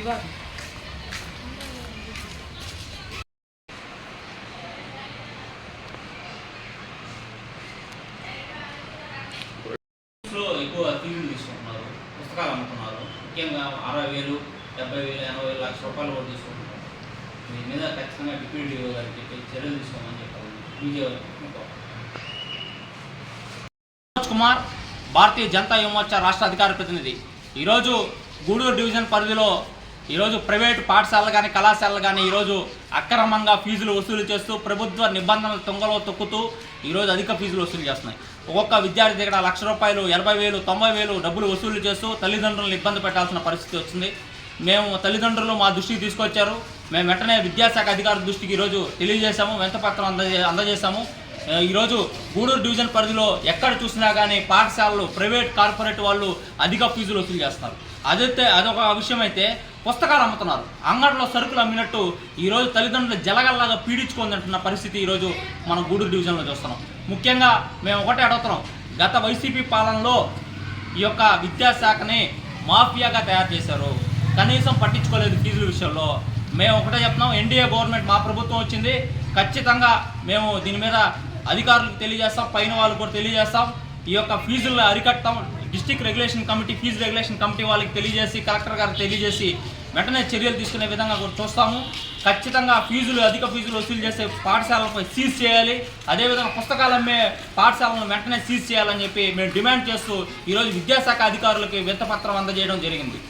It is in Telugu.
ఇవ్వాలి. ఎక్కువ ఫీజులు తీసుకుంటున్నారు పుస్తకాలు అమ్ముతున్నారు. ముఖ్యంగా అరవై వేలు డెబ్బై వేలు ఎనభై వేలు లక్ష రూపాయలు కూడా తీసుకుంటున్నారు. దీని మీద ఖచ్చితంగా డిప్యూటీ గారికి చెప్పి చర్యలు తీసుకోమని చెప్పారు. బీజేపీ మనోజ్ కుమార్ భారతీయ జనతా యువమోర్చా రాష్ట్ర అధికార ప్రతినిధి. ఈరోజు గూడూరు డివిజన్ పరిధిలో ఈరోజు ప్రైవేటు పాఠశాలలు కానీ కళాశాలలు కానీ ఈరోజు అక్రమంగా ఫీజులు వసూలు చేస్తూ ప్రభుత్వ నిబంధనలు తుంగలో తొక్కుతూ ఈరోజు అధిక ఫీజులు వసూలు చేస్తున్నాయి. ఒక్కొక్క విద్యార్థి దగ్గర లక్ష రూపాయలు ఎనభై వేలు తొంభై వేలు డబ్బులు వసూలు చేస్తూ తల్లిదండ్రులను ఇబ్బంది పెట్టాల్సిన పరిస్థితి వచ్చింది. మేము తల్లిదండ్రులు మా దృష్టికి తీసుకొచ్చారు. మేము వెంటనే విద్యాశాఖ అధికారుల దృష్టికి ఈరోజు తెలియజేశాము వెంటపత్రం అందజే అందజేశాము. ఈరోజు గూడూరు డివిజన్ పరిధిలో ఎక్కడ చూసినా కానీ పాఠశాలలు ప్రైవేట్ కార్పొరేట్ వాళ్ళు అధిక ఫీజులు వసూలు చేస్తారు అదైతే అదొక విషయం అయితే పుస్తకాలు అమ్ముతున్నారు. అంగడిలో సరుకులు అమ్మినట్టు ఈరోజు తల్లిదండ్రులు జలగల్లాగా పీడించుకొని అంటున్న పరిస్థితి ఈరోజు మనం గూడూరు డివిజన్లో చూస్తున్నాం. ముఖ్యంగా మేము ఒకటే అడుగుతున్నాం. గత వైసీపీ పాలనలో ఈ యొక్క విద్యాశాఖని మాఫియాగా తయారు చేశారు. కనీసం పట్టించుకోలేదు ఫీజుల విషయంలో. మేము ఒకటే చెప్తున్నాం ఎన్డీఏ గవర్నమెంట్ మా ప్రభుత్వం వచ్చింది. ఖచ్చితంగా మేము దీని మీద అధికారులకు తెలియజేస్తాం పైన వాళ్ళకు కూడా తెలియజేస్తాం. ఈ యొక్క ఫీజులను అరికట్టడం district regulation committee fee regulation committee వాళ్ళకి తెలియజేసి కలెక్టర్ గారికి తెలియజేసి వెంటనే చర్యలు తీసుకునే విధంగా చూస్తాము. ఖచ్చితంగా ఫీజులు అధిక ఫీజులు వసూలు చేసే పాఠశాలపై సీజ్ చేయాలి. అదేవిధంగా పుస్తకాలు అమ్మే పాఠశాలను వెంటనే సీజ్ చేయాలని చెప్పి మేము డిమాండ్ చేస్తూ ఈరోజు విద్యాశాఖ అధికారులకి విత్తపత్రం అందజేయడం జరిగింది.